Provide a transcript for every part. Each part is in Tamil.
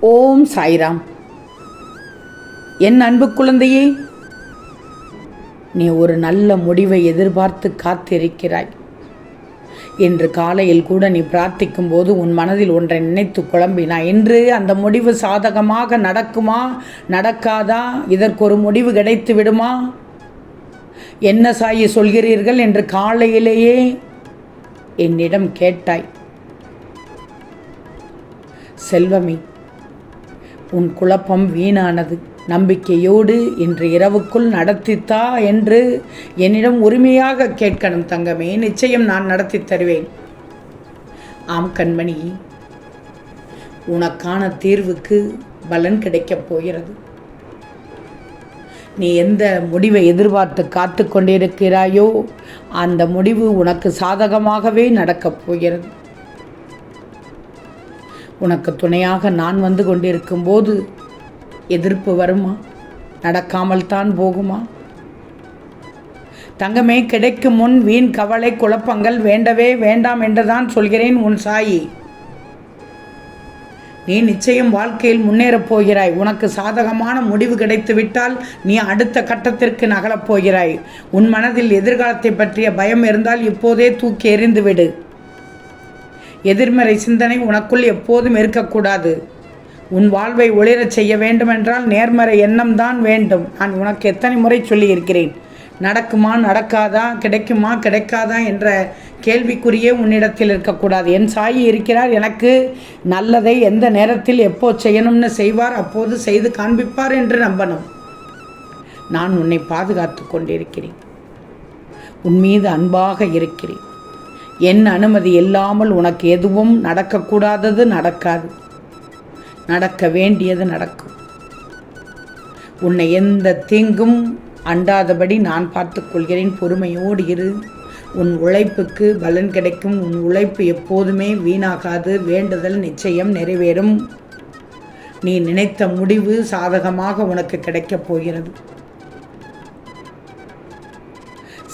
ஓம் சாய்ராம். என் அன்பு குழந்தையே நீ ஒரு நல்ல முடிவை எதிர்பார்த்து காத்திருக்கிறாய். இன்று காலையில் கூட நீ பிரார்த்திக்கும் போது உன் மனதில் ஒன்றை நினைத்து குழம்பினாய் இன்று அந்த முடிவு சாதகமாக நடக்குமா நடக்காதா? இதற்கு ஒரு முடிவு கிடைத்து விடுமா? என்ன சாயி சொல்கிறீர்கள் என்று காலையிலேயே என்னிடம் கேட்டாய். செல்வமே உன் குழப்பம் வீணானது. நம்பிக்கையோடு இன்று இரவுக்குள் நடத்தித்தா என்று என்னிடம் உரிமையாக கேட்கணும் தங்கமே. நிச்சயம் நான் நடத்தி தருவேன். ஆம் கண்மணி உனக்கான தீர்வுக்கு பலன் கிடைக்கப் போகிறது. நீ எந்த முடிவை எதிர்பார்த்து காத்து கொண்டிருக்கிறாயோ அந்த முடிவு உனக்கு சாதகமாகவே நடக்கப் போகிறது. உனக்கு துணையாக நான் வந்து கொண்டிருக்கும் போது எதிர்ப்பு வருமா? நடக்காமல் தான் போகுமா? தங்கமே கிடைக்கும் முன் வீண் கவலை குழப்பங்கள் வேண்டவே வேண்டாம் என்றுதான் சொல்கிறேன் உன் சாயி. நீ நிச்சயம் வாழ்க்கையில் முன்னேறப் போகிறாய். உனக்கு சாதகமான முடிவு கிடைத்துவிட்டால் நீ அடுத்த கட்டத்திற்கு நகரப் போகிறாய். உன் மனதில் எதிர்காலத்தை பற்றிய பயம் இருந்தால் இப்போதே தூக்கி எறிந்துவிடு. எதிர்மறை சிந்தனை உனக்குள் எப்போதும் இருக்கக்கூடாது. உன் வாழ்வை ஒளிரச் செய்ய வேண்டுமென்றால் நேர்மறை எண்ணம் தான் வேண்டும். நான் உனக்கு எத்தனை முறை சொல்லியிருக்கிறேன்? நடக்குமா நடக்காதா கிடைக்குமா கிடைக்காதா என்ற கேள்விக்குறியே உன்னிடத்தில் இருக்கக்கூடாது. என் சாயி இருக்கிறார் எனக்கு நல்லதை எந்த நேரத்தில் எப்போ செய்யணும்னு செய்வார் அப்போது செய்து காண்பிப்பார் என்று நம்பணும். நான் உன்னை பாதுகாத்து கொண்டிருக்கிறேன். உன் மீது அன்பாக இருக்கிறேன். என் அனுமதி இல்லாமல் உனக்கு எதுவும் நடக்கக்கூடாதது நடக்காது. நடக்க வேண்டியது நடக்கும். உன்னை எந்த தீங்கும் அண்டாதபடி நான் பார்த்துக்கொள்கிறேன் பொறுமையோடு இரு. உன் உழைப்புக்கு பலன் கிடைக்கும். உன் உழைப்பு எப்போதுமே வீணாகாது. வேண்டுதல் நிச்சயம் நிறைவேறும். நீ நினைத்த முடிவு சாதகமாக உனக்கு கிடைக்கப் போகிறது.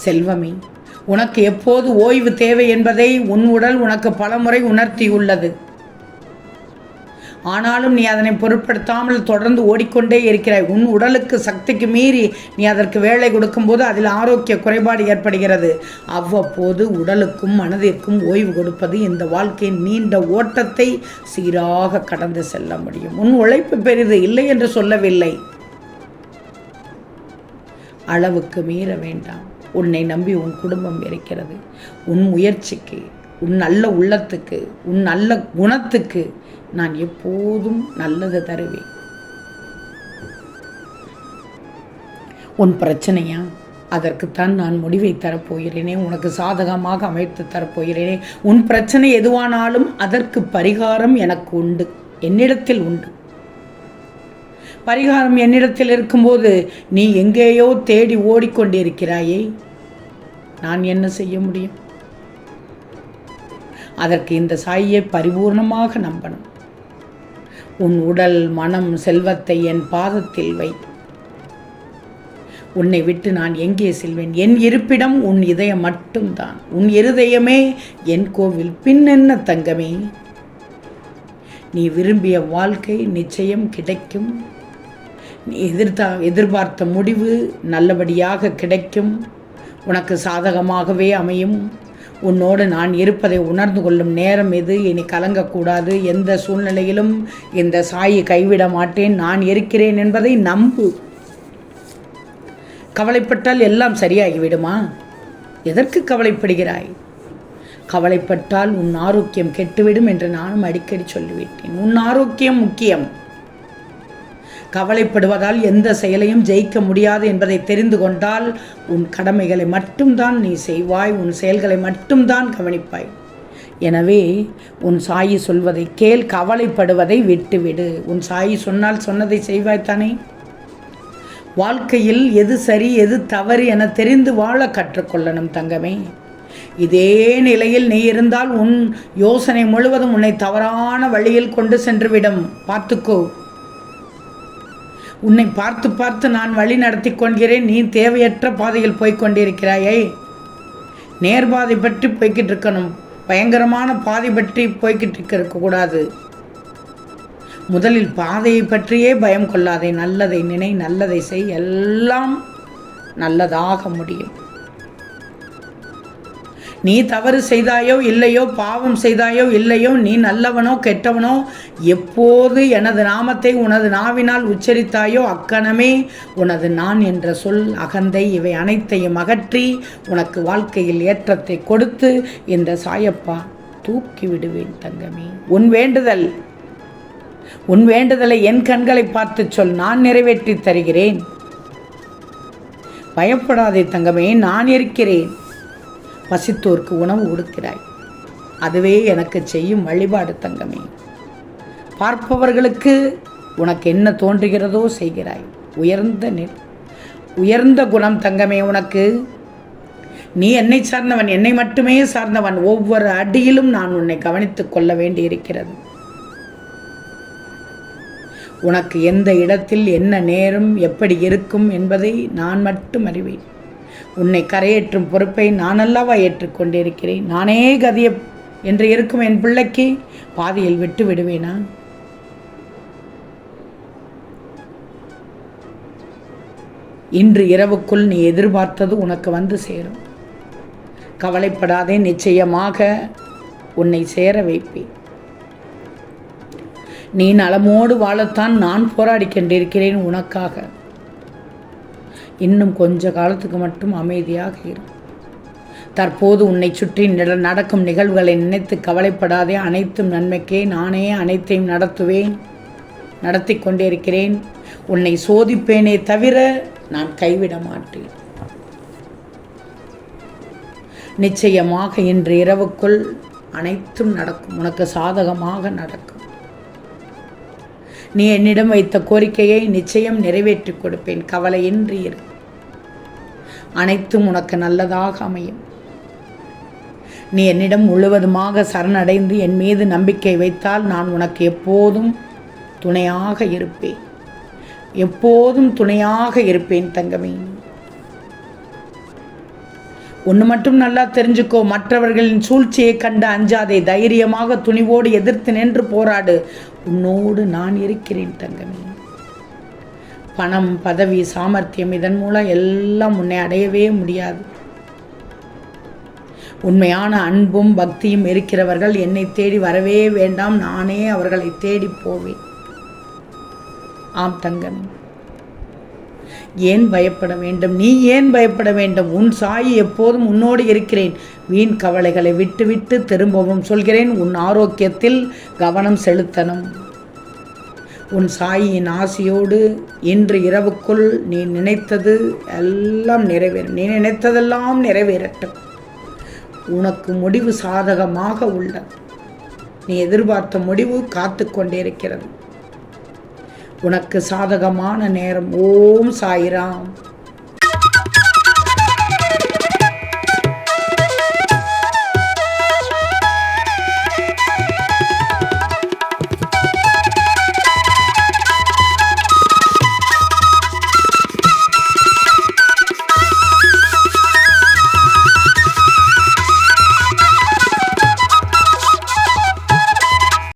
செல்வமே உனக்கு எப்போது ஓய்வு தேவை என்பதை உன் உடல் உனக்கு பலமுறை உணர்த்தியுள்ளது. ஆனாலும் நீ அதனை பொருட்படுத்தாமல் தொடர்ந்து ஓடிக்கொண்டே இருக்கிறாய். உன் உடலுக்கு சக்திக்கு மீறி நீ அதற்கு வேலை கொடுக்கும்போது அதில் ஆரோக்கிய குறைபாடு ஏற்படுகிறது. அவ்வப்போது உடலுக்கும் மனதிற்கும் ஓய்வு கொடுப்பது இந்த வாழ்க்கையின் நீண்ட ஓட்டத்தை சீராக கடந்து செல்ல முடியும். உன் உழைப்பு பெரிது இல்லை என்று சொல்லவில்லை. அளவுக்கு மீற வேண்டாம். உன்னை நம்பி உன் குடும்பம் இருக்கிறது. உன் முயற்சிக்கு உன் நல்ல உள்ளத்துக்கு உன் நல்ல குணத்துக்கு நான் எப்போதும் நல்லது தருவேன். உன் பிரச்சனையா? அதற்குத்தான் நான் முடிவை தரப்போகிறேனே. உனக்கு சாதகமாக அமைத்து தரப்போகிறேனே. உன் பிரச்சனை எதுவானாலும் அதற்கு பரிகாரம் எனக்கு உண்டு. என்னிடத்தில் உண்டு. பரிகாரம் என்னிடத்தில் இருக்கும்போது நீ எங்கேயோ தேடி ஓடிக்கொண்டிருக்கிறாயே? நான் என்ன செய்ய முடியும்? அதற்கு இந்த சாயை பரிபூர்ணமாக நம்பணும். உன் உடல் மனம் செல்வத்தை என் பாதத்தில் வை. உன்னை விட்டு நான் எங்கே செல்வேன்? என் இருப்பிடம் உன் இதயம் மட்டும்தான். உன் இருதயமே என் கோவில். பின்னென்ன தங்கமே? நீ விரும்பிய வாழ்க்கை நிச்சயம் கிடைக்கும். எதிர்த்த எதிர்பார்த்த முடிவு நல்லபடியாக கிடைக்கும். உனக்கு சாதகமாகவே அமையும். உன்னோடு நான் இருப்பதை உணர்ந்து கொள்ளும் நேரம் எது? இனி கலங்கக்கூடாது. எந்த சூழ்நிலையிலும் இந்த சாயை கைவிட மாட்டேன். நான் இருக்கிறேன் என்பதை நம்பு. கவலைப்பட்டால் எல்லாம் சரியாகிவிடுமா? எதற்கு கவலைப்படுகிறாய்? கவலைப்பட்டால் உன் ஆரோக்கியம் கெட்டுவிடும் என்று நானும் அடிக்கடி சொல்லிவிட்டேன். உன் ஆரோக்கியம் முக்கியம். கவலைப்படுவதால் எந்த செயலையும் ஜெயிக்க முடியாது என்பதை தெரிந்து கொண்டால் உன் கடமைகளை மட்டும்தான் நீ செய்வாய் உன் செயல்களை மட்டும்தான் கவனிப்பாய். எனவே உன் சாயி சொல்வதை கேள் கவலைப்படுவதை விட்டுவிடு. உன் சாயி சொன்னால் சொன்னதை செய்வாய்த்தானே வாழ்க்கையில் எது சரி எது தவறு என தெரிந்து வாழ கற்றுக்கொள்ளணும் தங்கமே. இதே நிலையில் நீ இருந்தால் உன் யோசனை முழுவதும் உன்னை தவறான வழியில் கொண்டு சென்றுவிடும். பார்த்துக்கோ. உன்னை பார்த்து பார்த்து நான் வழி நடத்தி கொள்கிறேன். நீ தேவையற்ற பாதையில் போய்கொண்டிருக்கிறாயே நேர்பாதை பற்றி போய்கிட்டு இருக்கணும். பயங்கரமான பாதை பற்றி போய்கிட்டு இருக்கக்கூடாது முதலில் பாதையை பற்றியே பயம் கொள்ளாதே. நல்லதை நினை நல்லதை செய். எல்லாம் நல்லதாக முடியும். நீ தவறு செய்தாயோ இல்லையோ பாவம் செய்தாயோ இல்லையோ நீ நல்லவனோ கெட்டவனோ எப்போது எனது நாமத்தை உனது நாவினால் உச்சரித்தாயோ அக்கணமே உனது நான் என்ற சொல் அகந்தை இவை அனைத்தையும் அகற்றி உனக்கு வாழ்க்கையில் ஏற்றத்தை கொடுத்து இந்த சாயப்பா தூக்கி விடுவேன் தங்கமே. உன் வேண்டுதல் உன் வேண்டுதலை என் கண்களை பார்த்து சொல் நான் நிறைவேற்றி தருகிறேன். பயப்படாதே தங்கமே நான் இருக்கிறேன். பசித்தோர்க்கு உணவு கொடுக்கிறாய் அதுவே எனக்கு செய்யும் வழிபாடு தங்கமே. பார்ப்பவர்களுக்கு உனக்கு என்ன தோன்றுகிறதோ செய்கிறாய். உயர்ந்த நெ- உயர்ந்த குணம் தங்கமே உனக்கு. நீ என்னை சார்ந்தவன் என்னை மட்டுமே சார்ந்தவன். ஒவ்வொரு அடியிலும் நான் உன்னை கவனித்துக் கொள்ள வேண்டியிருக்கிறது. உனக்கு எந்த இடத்தில் என்ன நேரம் எப்படி இருக்கும் என்பதை நான் மட்டும் அறிவேன். உன்னை கரையேற்றும் பொறுப்பை நானல்லவா ஏற்றுக்கொண்டிருக்கிறேன். நானே கதிய என்று இருக்கும் என் பிள்ளைக்கு பாதியில் விட்டு விடுவேனா? இன்று இரவுக்குள் நீ எதிர்பார்த்தது உனக்கு வந்து சேரும். கவலைப்படாதே நிச்சயமாக உன்னை சேர வைப்பேன். நீ நலமோடு வாழத்தான் நான் போராடி கொண்டிருக்கிறேன் உனக்காக. இன்னும் கொஞ்ச காலத்துக்கு மட்டும் அமைதியாக இரு. தற்போது உன்னை சுற்றி நில நடக்கும் நிகழ்வுகளை நினைத்து கவலைப்படாதே. அனைத்தும் நன்மைக்கே. நானே அனைத்தையும் நடத்துவேன் நடத்தி கொண்டிருக்கிறேன் உன்னை சோதிப்பேனே தவிர நான் கைவிட மாட்டேன். நிச்சயமாக இன்று இரவுக்குள் அனைத்தும் நடக்கும். உனக்கு சாதகமாக நடக்கும். நீ என்னிடம் வைத்த கோரிக்கையை நிச்சயம் நிறைவேற்றிக் கொடுப்பேன். கவலையின்றி இரு. அனைத்தும் உனக்கு நல்லதாக அமையும். நீ என்னிடம் முழுவதுமாக சரணடைந்து என் மீது நம்பிக்கை வைத்தால் நான் உனக்கு எப்போதும் துணையாக இருப்பேன். எப்போதும் துணையாக இருப்பேன் தங்கமே. ஒன்று மட்டும் நல்லா தெரிஞ்சுக்கோ மற்றவர்களின் சூழ்ச்சியை கண்டு அஞ்சாதே தைரியமாக துணிவோடு எதிர்த்து நின்று போராடு. உன்னோடு நான் இருக்கிறேன் தங்கமே. பணம் பதவி சாமர்த்தியம் இதன் மூலம் எல்லாம் உன்னை அடையவே முடியாது. உண்மையான அன்பும் பக்தியும் இருக்கிறவர்கள் என்னை தேடி வரவே வேண்டாம். நானே அவர்களை தேடி போவேன். ஆம் தங்கமே ஏன் பயப்பட வேண்டும்? நீ ஏன் பயப்பட வேண்டும்? உன் சாயி எப்போதும் உன்னோடு இருக்கிறேன். வீண் கவலைகளை விட்டுவிட்டு திரும்பவும் சொல்கிறேன். உன் ஆரோக்கியத்தில் கவனம் செலுத்தணும். உன் சாயின் ஆசையோடு இன்று இரவுக்குள் நீ நினைத்தது எல்லாம் நிறைவேறும் நீ நினைத்ததெல்லாம் நிறைவேறட்டும். உனக்கு முடிவு சாதகமாக உள்ளது. நீ எதிர்பார்த்த முடிவு காத்து கொண்டிருக்கிறது. உனக்கு சாதகமான நேரம் ஓம் சாய்ராம்.